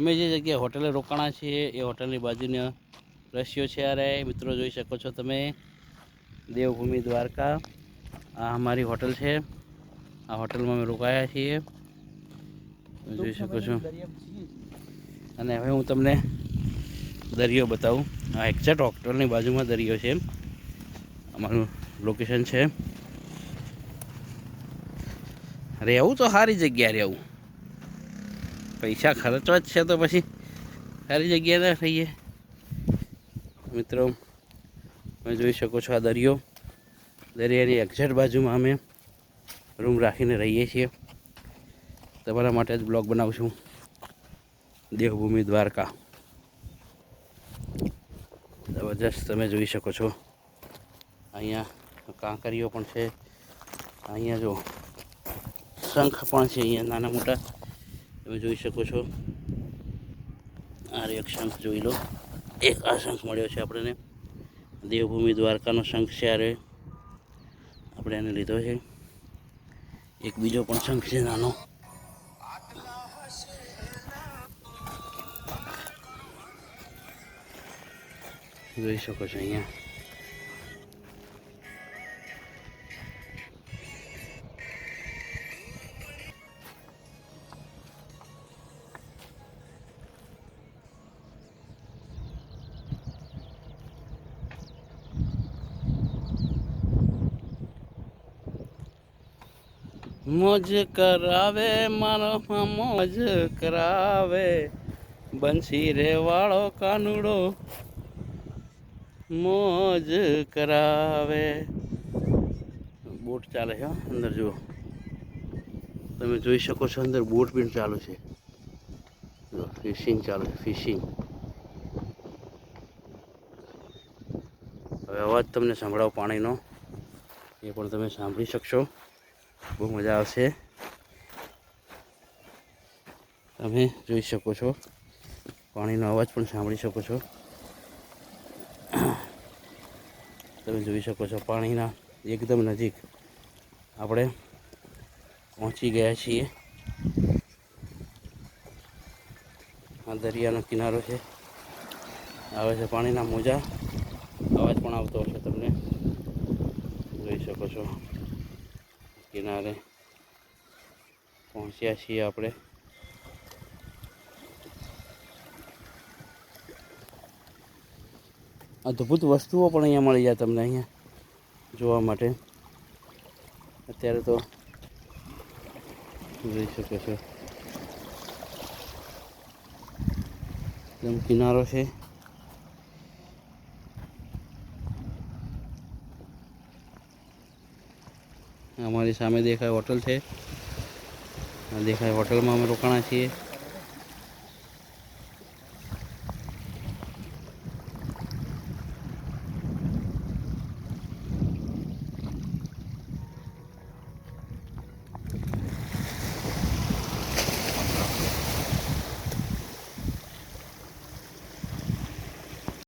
અમે જે જગ્યાએ હોટેલે રોકાણા છીએ, એ હોટલની બાજુના દ્રશ્યો છે અરે મિત્રો જોઈ શકો છો તમે. દેવભૂમિ દ્વારકા. આ અમારી હોટલ છે. આ હોટલમાં અમે રોકાયા છીએ. જોઈ શકો છો. અને હવે હું તમને દરિયો બતાવું. આ એક્ઝેક્ટ હોટલની બાજુમાં દરિયો છે. અમારું લોકેશન છે. રહેવું તો સારી જગ્યા રહેવું. પૈસા ખર્ચવા જ છે તો પછી સારી જગ્યાએ ના રહીએ મિત્રો, તમે જોઈ શકો છો આ દરિયો. દરિયાની એક્ઝેટ બાજુમાં અમે રૂમ રાખીને રહીએ છીએ. તમારા માટે જ બ્લોગ બનાવું છું દેવભૂમિ દ્વારકા. જબરજસ્ત તમે જોઈ શકો છો. અહીંયા કાંકરીઓ પણ છે. અહીંયા જો શંખ પણ છે, અહીંયા નાના મોટા. તમે જોઈ શકો છો. આ એક શંખ જોઈ લો. એક આ શંખ મળ્યો છે આપણને. દેવભૂમિ દ્વારકાનો શંખ છે આરે આપણે એને લીધો છે. એક બીજો પણ શંખ છે નાનો. જોઈ શકો છો અહીંયા. મોજ કરાવે મારો મોજ કરાવે. બંસી રે વાળો કાનુડો મોજ કરાવે. બોટ ચાલે છે અંદર જુઓ. તમે જોઈ શકો છો, અંદર બોટ પણ ચાલુ છે. ફિશિંગ ચાલુ છે, ફિશિંગ. હવે અવાજ તમને સંભળાવો પાણીનો, એ પણ તમે સાંભળી શકશો. બહુ મજા આવશે. તમે જોઈ શકો છો. પાણીનો અવાજ પણ સાંભળી શકો છો. તમે જોઈ શકો છો પાણીના એકદમ નજીક આપણે પહોંચી ગયા છીએ. આ દરિયાનો કિનારો છે. આવે છે પાણીના મોજા. અવાજ પણ આવતો હશે તમને. જોઈ શકો છો. કિનારે પહોંચ્યા છીએ આપણે. અદ્ભુત વસ્તુઓ પણ અહીંયા મળી જાય તમને અહીંયા જોવા માટે. અત્યારે તો જોઈ શકો છો. એકદમ કિનારો છે. અમારી સામે દેખાય હોટલ છે. દેખાય હોટલમાં અમે રોકાણા છીએ.